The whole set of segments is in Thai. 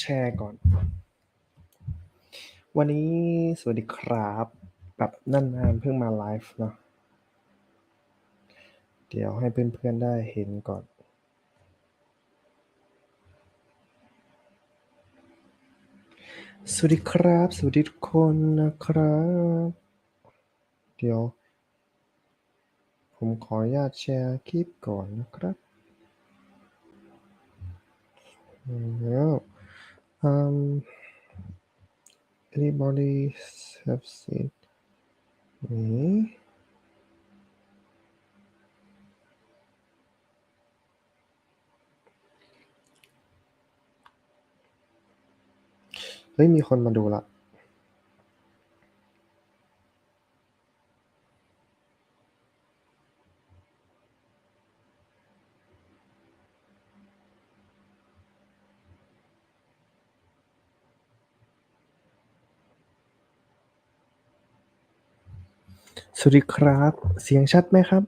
แชร์ก่อน วันนี้สวัสดีครับ แบบนานเพิ่งมาไลฟ์เนาะเดี๋ยวให้เพื่อนๆได้เห็นก่อนสวัสดีครับ สวัสดีทุกคนนะครับ เดี๋ยว ผมขออนุญาตแชร์คลิปก่อนนะครับแล้ว um anybody have seen me เฮ้ยมีคนมาดูละ สวัสดีครับ เสียงชัดไหมครับ?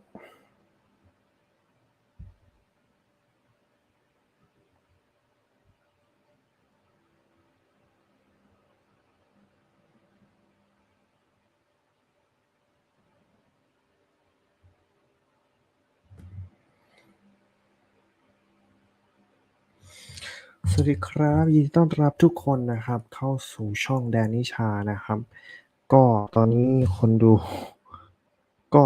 สวัสดีครับยินดีต้อนรับทุกคนนะครับ เข้าสู่ช่องแดนนิชานะครับ ก็ตอนนี้คนดู ก็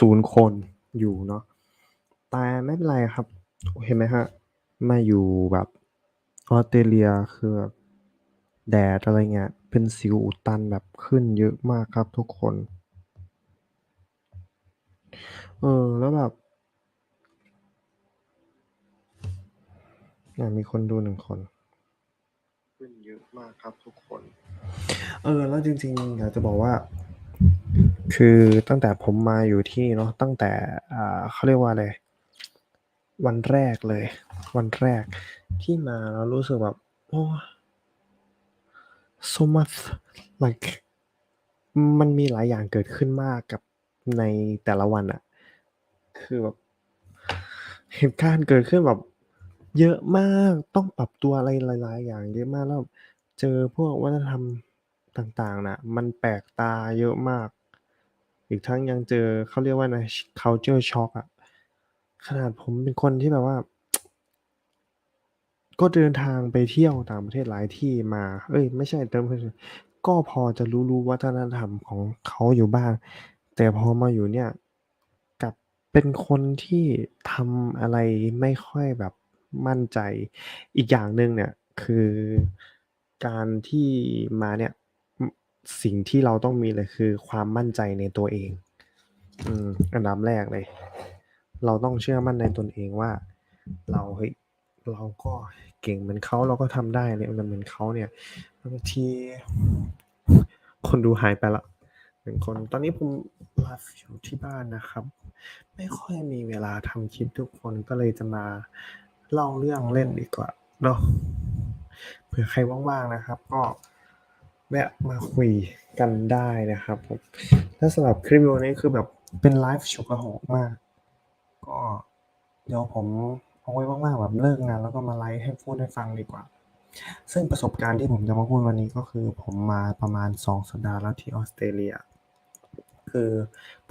0คนอยู่เนาะแต่ไม่เป็นไรครับ เห็นไหมครับมาอยู่แบบออสเตรเลียคือแบบแดดอะไรเงี้ย เป็นสิวอุดตันแบบขึ้นเยอะมากครับทุกคน เออ แล้วแบบอามีคนดู1คน ขึ้นเยอะมากครับทุกคน เออ แล้วจริงๆอยากจะบอกว่า คือตั้งแต่ผมมาอยู่ที่นี่เนาะตั้งแต่เขาเรียกว่าอะไรวันแรกเลย วันแรกที่มาแล้วรู้สึกแบบโอ้ so much like มันมีหลายอย่างเกิดขึ้นมากกับในแต่ละวันอะคือแบบเหตุการณ์เกิดขึ้นแบบเยอะมากต้องปรับตัวอะไรหลายๆ อย่างเยอะมากแล้วเจอพวกวัฒนธรรมต่างๆน่ะมันแปลกตาเยอะมาก อีกทั้งยังเจอเขาเรียกว่าอะไรช culture shock อะขนาดผมเป็นคนที่แบบว่า ก็เดินทางไปเที่ยวต่างประเทศหลายที่มา เอ๊ยไม่ใช่เดินก็พอจะรู้ๆวัฒนธรรมของเขาอยู่บ้าง แต่พอมาอยู่เนี่ยกับเป็นคนที่ทำอะไรไม่ค่อยแบบมั่นใจ อีกอย่างหนึ่งเนี่ยคือการที่มาเนี่ย สิ่งที่เราต้องมีเลยคือความมั่นใจในตัวเอง อืมอันดับแรกเลย เราต้องเชื่อมั่นในตนเองว่า เราเฮ้ยเราก็เก่งเหมือนเขาเราก็ทำได้เนี่ยเหมือนเขาเนี่ยบางทีคนดูหายไปแล้ว1คน ตอนนี้ผมไลฟ์อยู่ที่บ้านนะครับ ไม่ค่อยมีเวลาทำคลิปทุกคนก็เลยจะมาเล่าเรื่องเล่นดีกว่าเนาะเผื่อใครว่างๆนะครับ ก็ แวะมาคุยกันได้นะครับผมแล้วสำหรับคลิปวิดีโอนี้คือแบบเป็นไลฟ์ฉุกละหุกมาก ก็เดี๋ยวผมเอาไว้ว่างๆแบบเลิกงานแล้วก็มาไลฟ์ให้พูดให้ฟังดีกว่า ซึ่งประสบการณ์ที่ผมจะมาพูดวันนี้ก็คือ ผมมาประมาณ 2 สัปดาห์แล้วที่ออสเตรเลีย คือ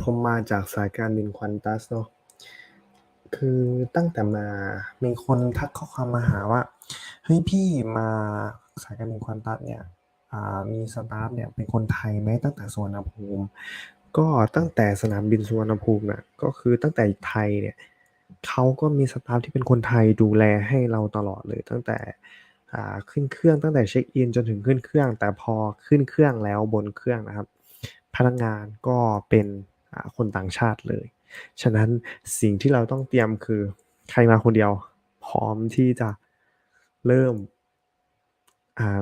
ผมมาจากสายการบิน Qantas เนาะคือตั้งแต่มามีคนทักข้อความมาหาว่า"เฮ้ยพี่มาสายการบิน Qantas เนี่ย มีสตาฟเนี่ยเป็นคนไทยไหมตั้งแต่สุวรรณภูมิ?"ก็ตั้งแต่สนามบินสุวรรณภูมิน่ะก็คือตั้งแต่ไทยเนี่ยเขาก็มีสตาฟที่เป็นคนไทยดูแลให้เราตลอดเลย ตั้งแต่ขึ้นเครื่องตั้งแต่เช็กอินจนถึงขึ้นเครื่อง แต่พอขึ้นเครื่องแล้วบนเครื่องนะครับ พนักงานก็เป็นคนต่างชาติเลย ฉะนั้นสิ่งที่เราต้องเตรียมคือใครมาคนเดียว พร้อมที่จะเริ่ม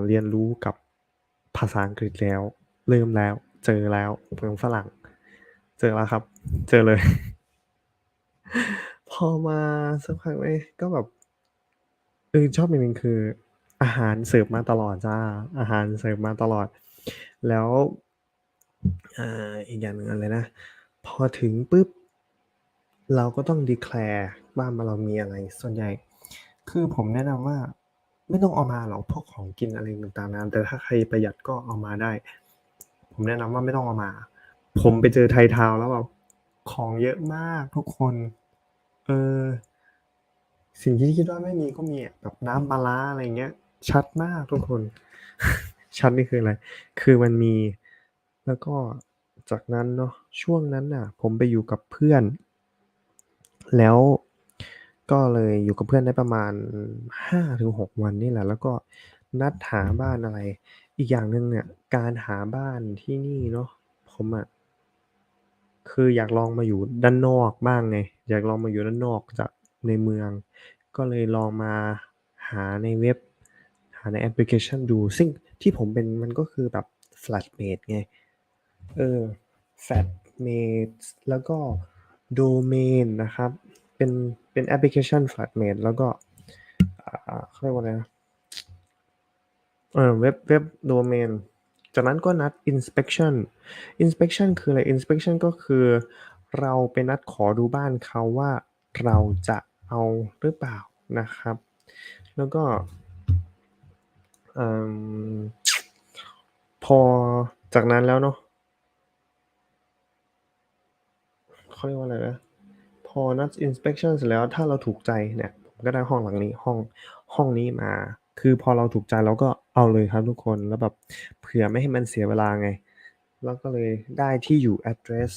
เรียนรู้กับ ภาษาอังกฤษแล้ว เริ่มแล้ว เจอแล้วเมืองฝรั่ง เจอแล้วครับ เจอเลย พอมาสักพักเลยก็แบบเออชอบอย่างหนึ่งคือ อาหารเสิร์ฟมาตลอดจ้ะอาหารเสิร์ฟมาตลอด แล้วอ่าอีกอย่างหนึ่งอะไรนะ พอถึงปุ๊บ เราก็ต้อง declare ว่ามาเรามีอะไรส่วนใหญ่ คือผมแนะนำว่า ไม่ต้องเอามาหรอกพวกของกินอะไรต่างๆนานาแต่ถ้าใครประหยัดก็เอามาได้ ผมแนะนำว่าไม่ต้องเอามา ผมไปเจอไทยทาวแล้วแบบของเยอะมากทุกคน เออสิ่งที่คิดว่าไม่มีก็มีแบบน้ำปลาอะไรเงี้ย ชัดมากทุกคน ชัดนี่คืออะไร คือมันมี แล้วก็จากนั้นเนาะช่วงนั้นน่ะ ผมไปอยู่กับเพื่อน แล้ว ก็เลยอยู่กับเพื่อนได้ประมาณ 5-6 วันนี่แหละ แล้วก็นัดหาบ้านอะไร อีกอย่างหนึ่งเนี่ย การหาบ้านที่นี่เนาะ ผมอะ คืออยากลองมาอยู่ด้านนอกบ้างไง อยากลองมาอยู่ด้านนอกจากในเมือง ก็เลยลองมาหาในเว็บ หาในแอปพลิเคชันดู ซึ่งที่ผมเป็นมันก็คือแบบ Flatmate ไง เออ Flatmate แล้วก็ Domain นะครับ เป็นเป็นแอปพลิเคชัน Flatmate แล้วก็อ่าเขาเรียกว่าอะไรนะเออเว็บเว็บ Domain จากนั้นก็นัด Inspection Inspection คืออะไร Inspection ก็คือเราไปนัดขอดูบ้านเขาว่าเราจะเอาหรือเปล่านะครับ แล้วก็อพอจากนั้นแล้วเนาะเขาเรียกว่าอะไรนะ อนัด Inspection เสร็จแล้วถ้าเราถูกใจเนี่ยผมก็ได้ห้องหลังนี้ห้องห้องนี้มา คือพอเราถูกใจเราก็เอาเลยครับทุกคนแล้วแบบเผื่อไม่ให้มันเสียเวลาไง แล้วก็เลยได้ที่อยู่แอดเดรส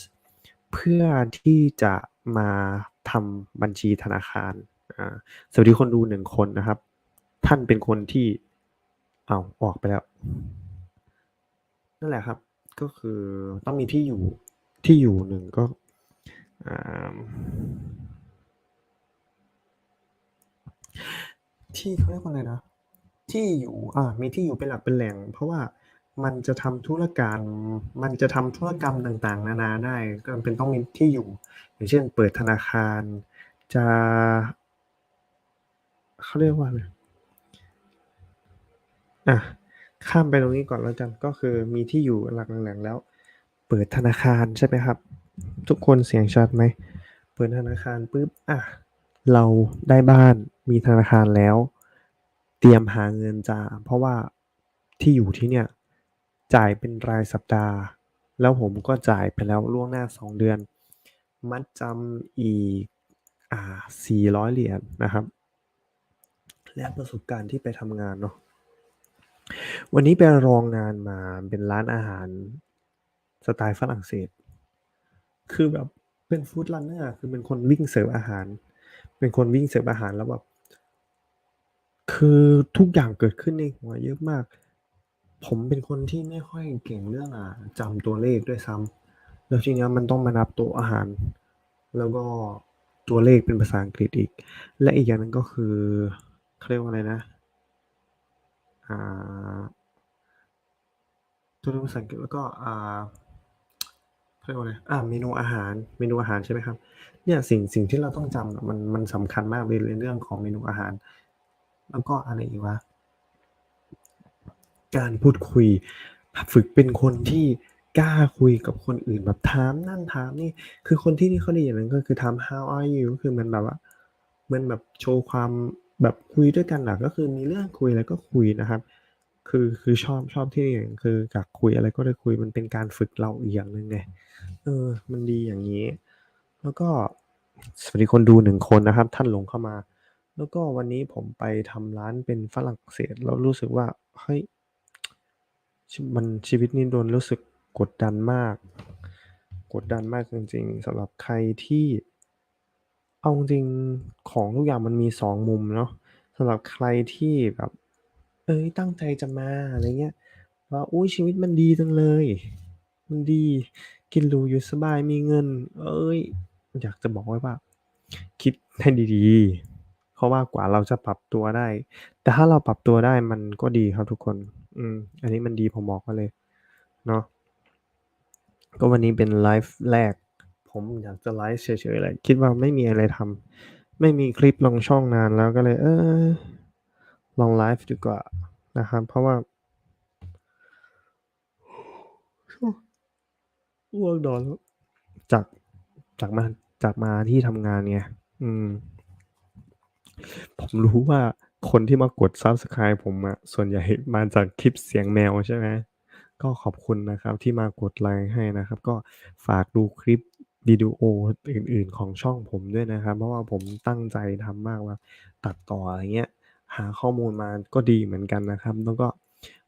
เพื่อที่จะมาทำบัญชีธนาคารอ่าสวัสดีคนดู1คนนะครับ ท่านเป็นคนที่เอาออกไปแล้ว นั่นแหละครับ ก็คือต้องมีที่อยู่ที่อยู่1ก็อ่า ที่เขาเรียกว่าอะไรนะ ที่อยู่อ่ามีที่อยู่เป็นหลักเป็นแหล่ง เพราะว่ามันจะทำธุรการมันจะทำธุรกรรมต่างๆ นานาได้ ก็เป็นต้องมีที่อยู่ อย่างเช่น เปิดธนาคาร จะเขาเรียกว่าอะไรอะข้ามไปตรงนี้ก่อนแล้วกันก็คือมีที่อยู่หลักแหล่งแล้ว เปิดธนาคารใช่ไหมครับ ทุกคนเสียงชัดไหม?เปิดธนาคารปุ๊บ อะ เราได้บ้าน มีธนาคารแล้ว เตรียมหาเงินจ้ะเพราะว่าที่อยู่ที่เนี่ย จ่ายเป็นรายสัปดาห์ แล้วผมก็จ่ายไปแล้วล่วงหน้า 2 เดือน มัดจำอีก อ่า400 เหรียญนะครับ และประสบการณ์ที่ไปทำงานเนาะ วันนี้ไปลองงานมาเป็นร้านอาหารสไตล์ฝรั่งเศส คือแบบเป็น Food Runner อะคือเป็นคนวิ่งเสิร์ฟอาหาร เป็นคนวิ่งเสิร์ฟอาหารแล้วแบบคือทุกอย่างเกิดขึ้นในหัวเยอะมาก ผมเป็นคนที่ไม่ค่อยเก่งเรื่องอ่าจำตัวเลขด้วยซ้ำแล้วทีเนี้ยมันต้องมานับต๊ะอาหาร แล้วก็ตัวเลขเป็นภาษาอังกฤษอีก และอีกอย่างนึงก็คือเขาเรียกว่าอะไรนะอ่าตัวเลขภาษาอังกฤษแล้วก็อ่า เขาเรียกว่าอะไรอาเมนูอาหาร เมนูอาหารใช่ไหมครับ เนี่ยสิ่งสิ่งที่เราต้องจำอะมันมันสำคัญมากเลยในเรื่องของเมนูอาหาร แล้วก็อะไรอีกวะ การพูดคุย ฝึกเป็นคนที่กล้าคุยกับคนอื่นแบบถามนั่นถามนี่ คือคนที่นี่เขาดีอย่างนึงก็คือถาม How are you ก็คือมือนแบบว่ามือนแบบโชว์ความแบบคุยด้วยกันน่ะก็คือมีเรื่องคุยอะไรก็คุยนะครับ คือคือชอบชอบที่นี่อย่างคืออยากคุยอะไรก็ได้คุยมันเป็นการฝึกเราอีกอย่างหนึ่งไงเออ มันดีอย่างงี้ แล้วก็สวัสดีคนดู1คนนะครับ ท่านหลงเข้ามา แล้วก็วันนี้ผมไปทำร้านเป็นฝรั่งเศสแล้วรู้สึกว่าเฮ้ยชมันชีวิตนี้โดนรู้สึกกดดันมาก กดดันมากจริงๆสำหรับใครที่เอาจริงๆของทุกอย่างมันมี2มุมเนาะสำหรับใครที่แบบ เฮ้ย ตั้งใจจะมา อะไรเงี้ย ว่า อุ๊ย ชีวิตมันดีจังเลย มันดี กินหรูอยู่สบาย มีเงิน เอ๊ยอยากจะบอกไว้ว่า คิดให้ดี ๆ เพราะว่ากว่าเราจะปรับตัวได้ แต่ถ้าเราปรับตัวได้มันก็ดีครับทุกคน อืม อันนี้มันดี ผมบอกไว้เลย เนาะ ก็วันนี้เป็นไลฟ์แรก ผมอยากจะไลฟ์เฉย ๆ แหละ คิดว่าไม่มีอะไรทำ ไม่มีคลิปลงช่องนานแล้วก็เลย เออ ลองไลฟ์ดีกว่านะครับ เพราะว่าง่วงนอนจากจากมาจากมาที่ทำงานไงอืม ผมรู้ว่าคนที่มากด Subscribe ผมอะส่วนใหญ่มาจากคลิปเสียงแมวใช่ไหมก็ขอบคุณนะครับ ที่มากดไลค์ให้นะครับ ก็ฝากดูคลิปวิดีโออื่น ๆ ของช่องผมด้วยนะครับ เพราะว่าผมตั้งใจทำมากว่าตัดต่ออะไรเงี้ย หาข้อมูลมาก็ดีเหมือนกันนะครับ แล้วก็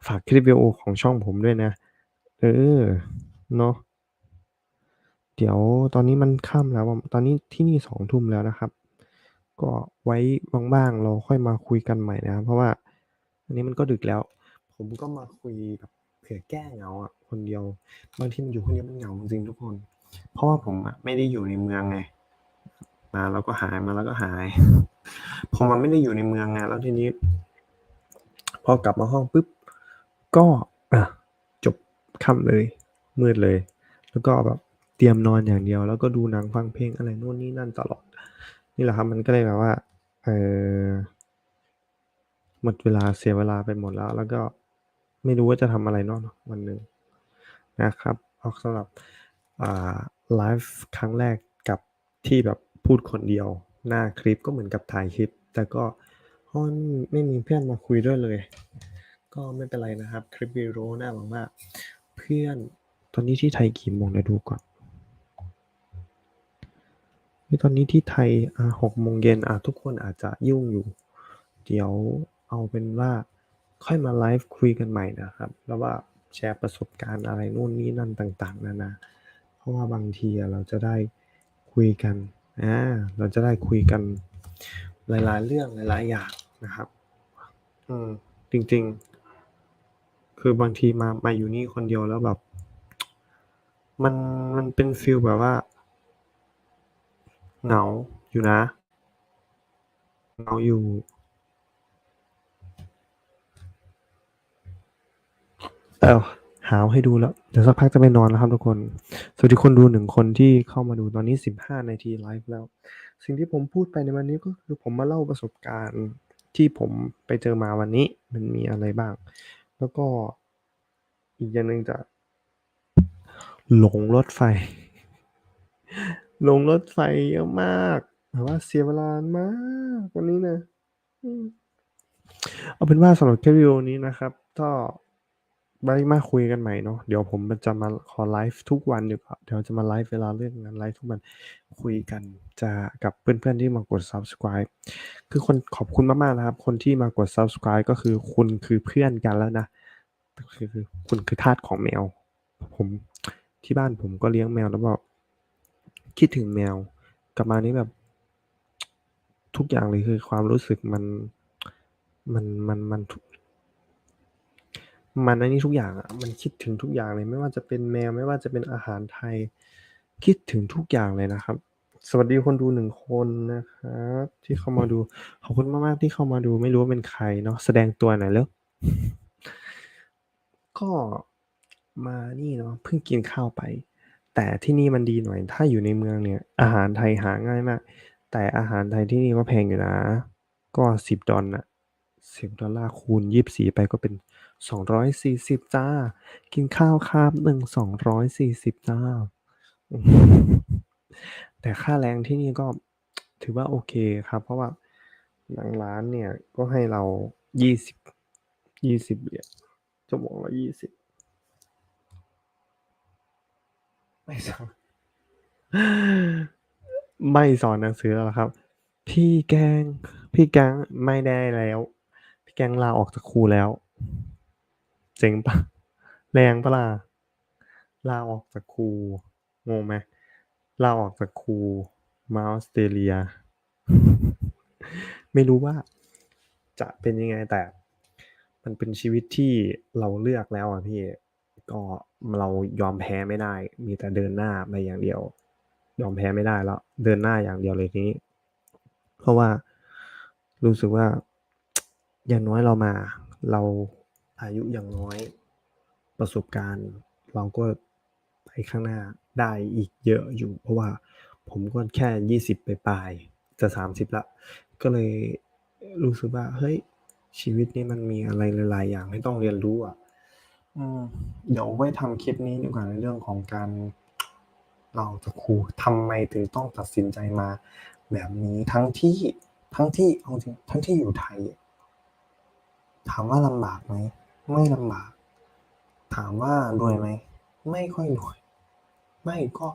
ฝากคลิปวิดีโอของช่องผมด้วยนะ เออ เนาะเดี๋ยวตอนนี้มันค่ำแล้ว ตอนนี้ที่นี่20:00ทุ่มแล้วนะครับ ก็ไว้ว่างๆเราค่อยมาคุยกันใหม่นะครับเพราะว่าอันนี้มันก็ดึกแล้ว ผมก็มาคุยแบบเผื่อแก้เหงาอะคนเดียว บางทีมันอยู่คนเดียวมันเหงาจริงทุกคน เพราะว่าผมอะไม่ได้อยู่ในเมืองไง มาแล้วก็หายมาแล้วก็หาย พอมันไม่ได้อยู่ในเมืองไงแล้วทีนี้ พอกลับมาห้องปุ๊บก็อะจบค่ำเลย มืดเลย แล้วก็แบบเตรียมนอนอย่างเดียว แล้วก็ดูหนังฟังเพลงอะไรนู่นนี่นั่นตลอด นี่แหละครับมันก็เลยแบบว่าเออหมดเวลาเสียเวลาไปหมดแล้ว แล้วก็ไม่รู้ว่าจะทำอะไรนาะวันหนึ่งนะครับก็สำหรับอ่าไลฟ์ครั้งแรกกับที่แบบพูดคนเดียว หน้าคลิปก็เหมือนกับถ่ายคลิป แต่ก็เพราะไม่มีเพื่อนมาคุยด้วยเลย ก็ไม่เป็นไรนะครับ คลิปวิดีโอหน้าหวังว่า เพื่อนตอนนี้ที่ไทยกี่โมงเดี๋ยวดูก่อนตอนนี้ที่ไทยอ่า6โมงเย็นอ่าทุกคนอาจจะยุ่งอยู่ เดี๋ยวเอาเป็นว่าค่อยมาไลฟ์คุยกันใหม่นะครับ แล้วว่าแชร์ประสบการณ์อะไรนู่นนี่นั่นต่าง ๆ นานา เพราะว่าบางทีเราจะได้คุยกัน อาเราจะได้คุยกันหลายๆ เรื่องหลายๆ อย่างนะครับอืมจริง ๆ คือบางทีมามาอยู่นี่คนเดียวแล้วแบบ มันมันเป็นฟีลแบบว่าเหงาอยู่นะเหงาอยู่ เอ้า หาวให้ดูแล้ว เดี๋ยวสักพักจะไปนอนแล้วครับทุกคน สวัสดีคนดู1คนที่เข้ามาดูตอนนี้15นาทีไลฟ์แล้ว สิ่งที่ผมพูดไปในวันนี้ก็คือผมมาเล่าประสบการณ์ที่ผมไปเจอมาวันนี้มันมีอะไรบ้าง แล้วก็อีกอย่างหนึ่งจะ หลงรถไฟ หลงรถไฟเยอะมากแบบว่าเสียเวลามากวันนี้นะเอาเป็นว่าสำหรับคลิปวิดีโอนี้นะครับก็ ไว้มาคุยกันใหม่เนาะเดี๋ยวผมจะมาขอไลฟ์ทุกวันดีกว่าเดี๋ยวจะมาไลฟ์เวลาเลิกงานไลฟ์ทุกวันคุยกันจะกับเพื่อนๆที่มากด Subscribe คือคนขอบคุณมากๆนะครับ คนที่มากด Subscribe ก็คือคุณคือเพื่อนกันแล้วนะคือคุณคือทาสของแมว ผมที่บ้านผมก็เลี้ยงแมวแล้วก็คิดถึงแมว กลับมานี่แบบ ทุกอย่างเลยคือความรู้สึกมันมันมันมัน มันไอ้นี่ทุกอย่างอะมันคิดถึงทุกอย่างเลย ไม่ว่าจะเป็นแมวไม่ว่าจะเป็นอาหารไทย คิดถึงทุกอย่างเลยนะครับ สวัสดีคนดู1คนนะครับที่เข้ามาดูขอบคุณมากๆที่เข้ามาดู ไม่รู้ว่าเป็นใครเนาะแสดงตัวหน่อยเร็วก็มานี่เนาะเพิ่งกินข้าวไป แต่ที่นี่มันดีหน่อย ถ้าอยู่ในเมืองเนี่ย อาหารไทยหาง่ายมาก แต่อาหารไทยที่นี่ก็แพงอยู่นะ ก็ $10 น่ะ $10 คูณ24ไปก็เป็น 240 จ้ะกินข้าวคาบหนึ่ง240 จ้ะอืมแต่ค่าแรงที่นี่ก็ถือว่าโอเคครับ เพราะว่าบางร้านเนี่ย ก็ให้เรา 20 20เหรียญชั่วโมงละ20 ไม่สอน ไม่สอนหนังสือแล้วครับ พี่แกง พี่แกงไม่ได้แล้ว พี่แกงลาออกจากครูแล้ว เจ๋งปล่าแรงปล่าล่ะลาออกจากครูงงไหมลาออกจากครูมาออสเตรเลีย ไม่รู้ว่าจะเป็นยังไงแต่ มันเป็นชีวิตที่เราเลือกแล้วอะพี่ก็เรายอมแพ้ไม่ได้ มีแต่เดินหน้าไปอย่างเดียว ยอมแพ้ไม่ได้แล้ว เดินหน้าอย่างเดียวเลยทีนี้ เพราะว่ารู้สึกว่าอย่างน้อยเรามา เรา อายุอย่างน้อย ประสบการณ์เราก็ไปข้างหน้าได้อีกเยอะอยู่ เพราะว่าผมก็แค่20ปลายจะ30แล้วก็เลยรู้สึกว่า เฮ้ย ชีวิตนี้มันมีอะไรหลาย ๆ อย่างให้ต้องเรียนรู้อะอืมเดี๋ยวไว้ทำคลิปนี้ดีกว่าในเรื่องของการลาจากครูทำไมถึงต้องตัดสินใจมา แบบนี้ทั้งที่ทั้งที่เอาจริงทั้งที่อยู่ไทยถามว่าลำบากไหม ไม่ลำบาก ถามว่ารวยไหม ไม่ค่อยรวย ไม่ก็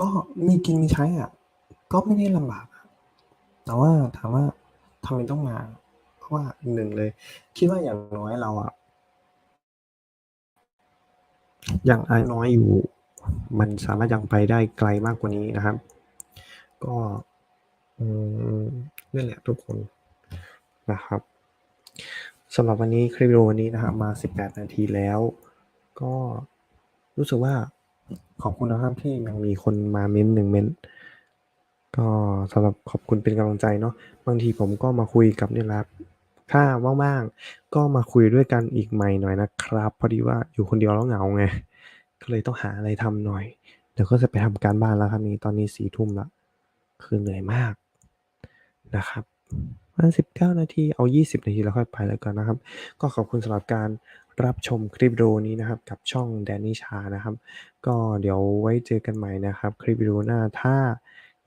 ก็มีกินมีใช้อะก็ไม่ได้ลำบาก แต่ว่าถามว่าทำไมต้องมา เพราะว่า1เลย คิดว่าอย่างน้อยเราอะอยังอายน้อยอยู่ มันสามารถยังไปได้ไกลมากกว่านี้นะครับ ก็อืมนั่นแหละทุกคนนะครับ สำหรับวันนี้คลิปวิดีโอวันนี้นะครับมา 18 นาทีแล้ว ก็รู้สึกว่าขอบคุณนะครับที่ยังมีคนมาเม้นต์1เม้นก็สำหรับขอบคุณเป็นกำลังใจเนาะบางทีผมก็มาคุยกับเนี่ยแหละถ้าว่างๆก็มาคุยด้วยกันอีกใหม่หน่อยนะครับ พอดีว่าอยู่คนเดียวแล้วเหงาไงก็เลยต้องหาอะไรทำหน่อย เดี๋ยวก็จะไปทำการบ้านแล้วครับนี่ตอนนี้4ทุ่มล้วคือเหนื่อยมากนะครับ มาสิบเก้านาที เอายี่สิบนาทีแล้วค่อยไปแล้วกันนะครับ ก็ขอบคุณสำหรับการรับชมคลิปวิดีโอนี้นะครับกับช่องแดนนี่ชานะครับ ก็เดี๋ยวไว้เจอกันใหม่นะครับ คลิปวิดีโอหน้าถ้า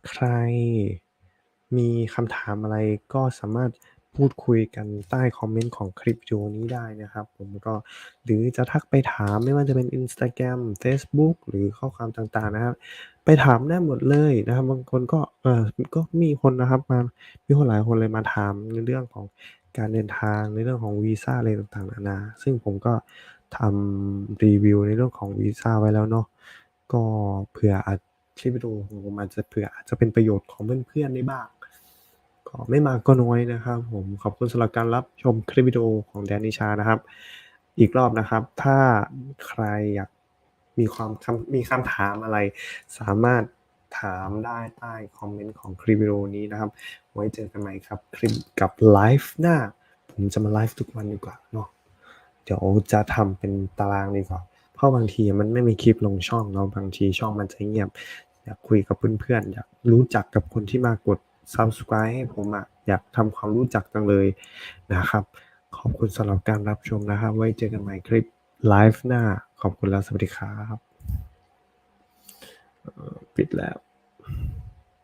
ใครมีคำถามอะไรก็สามารถ พูดคุยกันใต้คอมเมนต์ของคลิปวิดีโอนี้ได้นะครับ ผมก็หรือจะทักไปถามไม่ว่าจะเป็น Instagram เฟซบุ๊กหรือข้อความต่างๆนะครับ ไปถามได้หมดเลยนะครับ บางคนก็เออก็มีคนนะครับมามีคนหลายคนเลยมาถามในเรื่องของการเดินทางในเรื่องของวีซ่าอะไรต่างๆนานาซึ่งผมก็ทำรีวิวในเรื่องของวีซ่าไว้แล้วเนาะก็เผื่ออาจคลิปวิดีโอของผมอาจจะเผื่ออาจจะเป็นประโยชน์ของเพื่อนๆได้บ้าง ก็ไม่มากก็น้อยนะครับ ผมขอบคุณสำหรับการรับชมคลิปวิดีโอของ Danny Cha นะครับ อีกรอบนะครับ ถ้าใครอยากมีความมีคำถามอะไร สามารถถามได้ใต้คอมเมนต์ของคลิปวิดีโอนี้นะครับ ไว้เจอกันใหม่ครับ คลิปกับไลฟ์หน้า ผมจะมาไลฟ์ทุกวันดีกว่าเนาะเดี๋ยวจะทำเป็นตารางดีกว่า เพราะบางทีมันไม่มีคลิปลงช่องเนาะบางทีช่องมันจะเงียบ อยากคุยกับเพื่อนๆอยากรู้จักกับคนที่มากด Subscribe ให้ผมอะอยากทำความรู้จักจังเลยนะครับ ขอบคุณสำหรับการรับชมนะครับ ไว้เจอกันใหม่คลิปไลฟ์หน้า ขอบคุณแล้วสวัสดีครับ ปิดแล้ว